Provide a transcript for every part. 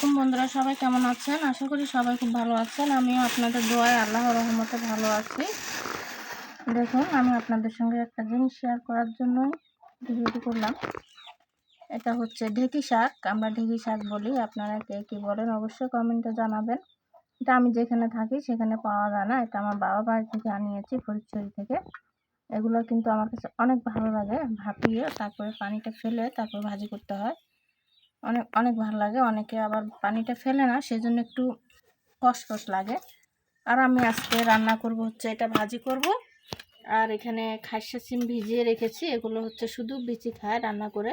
আলাইকুম বন্ধুরা, সবাই কেমন আছেন? আশা করি সবাই খুব ভালো আছেন। আমিও আপনাদের দোয়ায় আল্লাহ রহমতে ভালো আছি। দেখুন, আমি আপনাদের সঙ্গে একটা জিনিস শেয়ার করার জন্যই ভিডিওটি করলাম। এটা হচ্ছে ঢেকি শাক। আমরা ঢেকি শাক বলি। আপনারা কে কী বলেন অবশ্যই কমেন্টে জানাবেন। এটা আমি যেখানে থাকি সেখানে পাওয়া যায় না। এটা আমার বাবা বাড়ি থেকে আনিয়েছি ফরিদছড়ি থেকে। এগুলো কিন্তু আমার কাছে অনেক ভালো লাগে। ভাপিয়ে তারপরে পানিটা ফেলে তারপর ভাজি করতে হয়। অনেক অনেক ভালো লাগে। অনেকে আবার পানিটা ফেলে না, সেজন্য একটু কষকষ লাগে। আর আমি আজকে রান্না করব হচ্ছে এটা ভাজি করব। আর এখানে খাসা সিম ভিজিয়ে রেখেছি, এগুলো হচ্ছে শুধু বিচি খায় রান্না করে।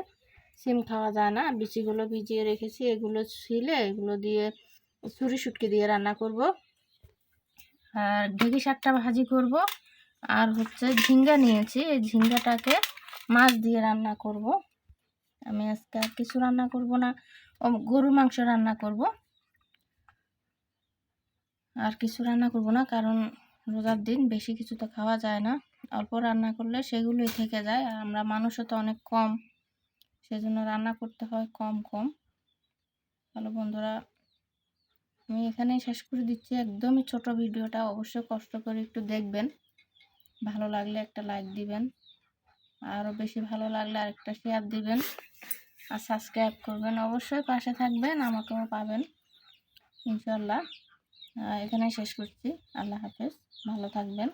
সিম খাওয়া যায় না, বিচিগুলো ভিজিয়ে রেখেছি, এগুলো ছিলে, এগুলো দিয়ে চুরি শুটকি দিয়ে রান্না করব। আর ঢেকি শাকটা ভাজি করব। আর হচ্ছে ঝিঙ্গা নিয়েছি, এই ঝিঙ্গাটাকে মাছ দিয়ে রান্না করব। আমি আজকে আর কিছু রান্না করব না। ও, গরুর মাংস রান্না করব। আর কিছু রান্না করব না, কারণ রোজার দিন বেশি কিছু তো খাওয়া যায় না। অল্প রান্না করলে সেগুলোই থেকে যায়, আর আমরা মানুষও তো অনেক কম। সেজন্য রান্না করতে হয় কম কম। ভালো বন্ধুরা, আমি এখানেই শেষ করে দিচ্ছি। একদমই ছোট ভিডিওটা, অবশ্যই কষ্ট করে একটু দেখবেন। ভালো লাগলে একটা লাইক দিবেন। আরও বেশি ভালো লাগলে আরেকটা শেয়ার দিবেন আর সাবস্ক্রাইব করবেন। অবশ্যই পাশে থাকবেন, আমাকেও পাবেন ইনশাল্লাহ এখানেই শেষ করছি। আল্লাহ হাফেজ। ভালো থাকবেন।